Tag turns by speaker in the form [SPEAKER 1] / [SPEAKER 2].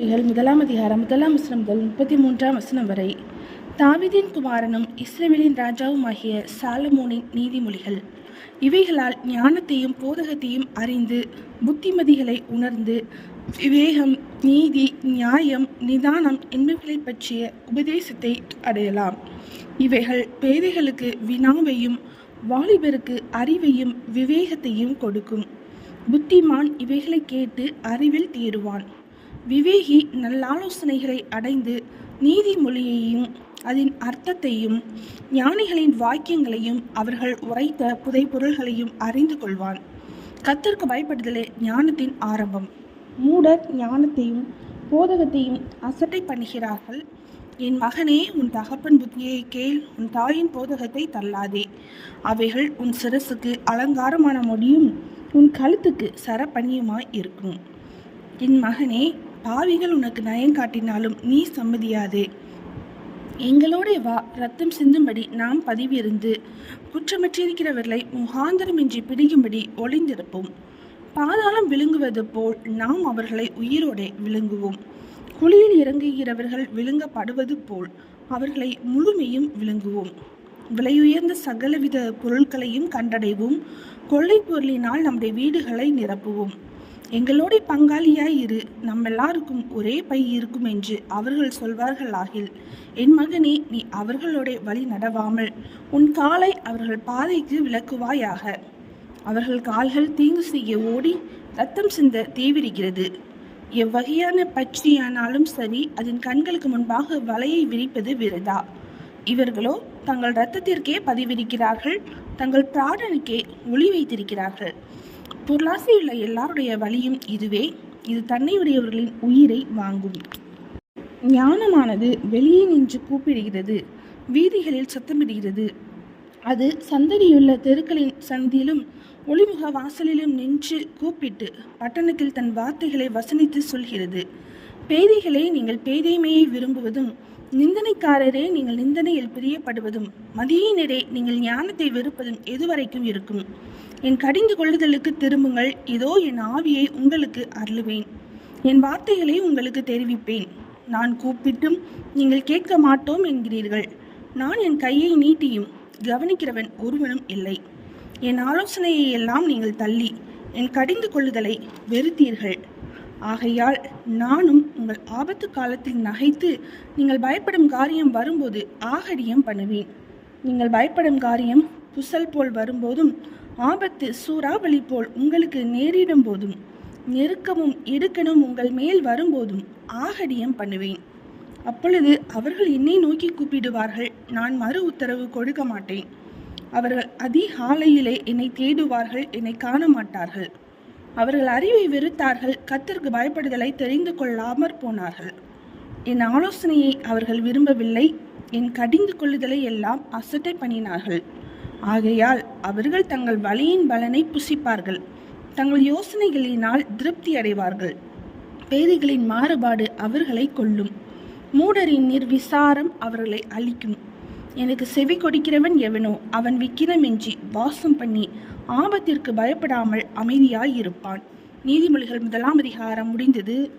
[SPEAKER 1] நீதிமொழிகள் முதலாம் அதிகாரம் முதலாம் வசனம் முதல் முப்பத்தி மூன்றாம் வசனம் வரை. தாவிதின் குமாரனும் இஸ்ரவேலின் ராஜாவுமாகிய சாலமோனின் நீதிமொழிகள். இவைகளால் ஞானத்தையும் போதகத்தையும் அறிந்து புத்திமதிகளை உணர்ந்து விவேகம் நீதி நியாயம் நிதானம் என்பவைகளை பற்றிய உபதேசத்தை அடையலாம். இவைகள் பேதைகளுக்கு வினாவையும் வாலிபருக்கு அறிவையும் விவேகத்தையும் கொடுக்கும். புத்திமான் இவைகளை கேட்டு அறிவில் தீருவான் விவேகி நல்லாலோசனைகளை அடைந்து நீதிமொழியையும் அதன் அர்த்தத்தையும் ஞானிகளின் வாக்கியங்களையும் அவர்கள் உரைத்த புதைப்பொருள்களையும் அறிந்து கொள்வான். கத்தருக்கு பயப்படுதலே ஞானத்தின் ஆரம்பம். மூடர் ஞானத்தையும் போதகத்தையும் அசட்டை பண்ணுகிறார்கள். என் மகனே உன் தகப்பன் புத்தியை கேள் உன் தாயின் போதகத்தை தள்ளாதே. அவைகள் உன் சிரசுக்கு அலங்காரமான முடியும் உன் கழுத்துக்கு சரப்பணியுமாய் இருக்கும். என் மகனே பாவிகள் உனக்கு நயம் காட்டினாலும் நீ சம்மதியாதே. எங்களோடே வா ரத்தம் சிந்தும்படி நாம் பதிவிருந்து குற்றமற்றிருக்கிறவர்களை முகாந்திரமின்றி பிடிக்கும்படி ஒளிந்திருப்போம். பாதாளம் விழுங்குவது போல் நாம் அவர்களை உயிரோடே விழுங்குவோம். குழியில் இறங்குகிறவர்கள் விழுங்கப்படுவது போல் அவர்களை முழுமையும் விழுங்குவோம். விலையுயர்ந்த சகலவித பொருட்களையும் கண்டடைவோம். கொள்ளை பொருளினால் நம்முடைய வீடுகளை நிரப்புவோம். எங்களோட பங்காளியாய் இரு. நம்ம எல்லாருக்கும் ஒரே பை இருக்கும் என்று அவர்கள் சொல்வார்கள் ஆகில் என் மகனே நீ அவர்களோட வழி நடவாமல் உன் காலை அவர்கள் பாதைக்கு விளக்குவாயாக. அவர்கள் கால்கள் தீங்கு செய்ய ஓடி ரத்தம் சிந்த தீவிரிக்கிறது எவ்வகையான பட்சியானாலும் சரி அதன் கண்களுக்கு முன்பாக வலையை விரிப்பது விருதா? இவர்களோ தங்கள் இரத்தத்திற்கே பதிவிரிக்கிறார்கள் தங்கள் பிராணனுக்கே ஒளி வைத்திருக்கிறார்கள். பொருளாசையுள்ள எல்லாருடைய வழியும் இதுவே. இது தன்னையுடையவர்களின் உயிரை வாங்கும். ஞானமானது வெளியே நின்று கூப்பிடுகிறது. வீதிகளில் சத்தமிடுகிறது. அது சந்தடியுள்ள தெருக்களின் சந்தியிலும் ஒளிமுக வாசலிலும் நின்று கூப்பிட்டு பட்டணத்தில் தன் வார்த்தைகளை வசனித்து சொல்கிறது. பேதைகளே நீங்கள் பேதைமையை விரும்புவதும் நிந்தனைக்காரரே நீங்கள் நிந்தனையில் பிரியப்படுவதும் மதியினரே நீங்கள் ஞானத்தை வெறுப்பதும் எதுவரைக்கும் இருக்கும். என் கடிந்து கொள்ளுதலுக்கு திரும்புங்கள் இதோ என் ஆவியை உங்களுக்கு அருளுவேன். என் வார்த்தைகளை உங்களுக்கு தெரிவிப்பேன். நான் கூப்பிட்டும் நீங்கள் கேட்க மாட்டோம் என்கிறீர்கள். நான் என் கையை நீட்டியும் கவனிக்கிறவன் ஒருவனும் இல்லை. என் ஆலோசனையை எல்லாம் நீங்கள் தள்ளி என் கடிந்து கொள்ளுதலை வெறுத்தீர்கள். ஆகையால் நானும் உங்கள் ஆபத்து காலத்தில் நகைத்து நீங்கள் பயப்படும் காரியம் வரும்போது ஆகடியம் பண்ணுவேன். நீங்கள் பயப்படும் காரியம் புசல் போல் வரும்போதும் ஆபத்து சூறாவளி போல் உங்களுக்கு நேரிடும் போதும் நெருக்கமும் இடுக்கணும் உங்கள் மேல் வரும்போதும் ஆகடியம் பண்ணுவேன். அப்பொழுது அவர்கள் என்னை நோக்கி கூப்பிடுவார்கள் நான் மறு உத்தரவு கொடுக்க மாட்டேன். அவர்கள் அதிகாலையிலே என்னை தேடுவார்கள் என்னை காண மாட்டார்கள். அவர்கள் அறிவை வெறுத்தார்கள் கத்திற்கு பயப்படுதலை தெரிந்து கொள்ளாமற் போனார்கள். என் ஆலோசனையை அவர்கள் விரும்பவில்லை என் கடிந்து கொள்ளுதலை எல்லாம் அசட்டை பண்ணினார்கள். ஆகையால் அவர்கள் தங்கள் வழியின் பலனை புசிப்பார்கள். தங்கள் யோசனைகளினால் திருப்தி அடைவார்கள். பேதைகளின் மாறுபாடு அவர்களை கொல்லும். மூடரின் நிர்விசாரம் அவர்களை அழிக்கும். எனக்கு செவி கொடுக்கிறவன் எவனோ அவன் விக்கிரமின்றி வாசம் பண்ணி ஆபத்திற்கு பயப்படாமல் அமைதியாய் இருப்பான். நீதிமொழிகள் முதலாம் அதிகாரம் முடிந்தது.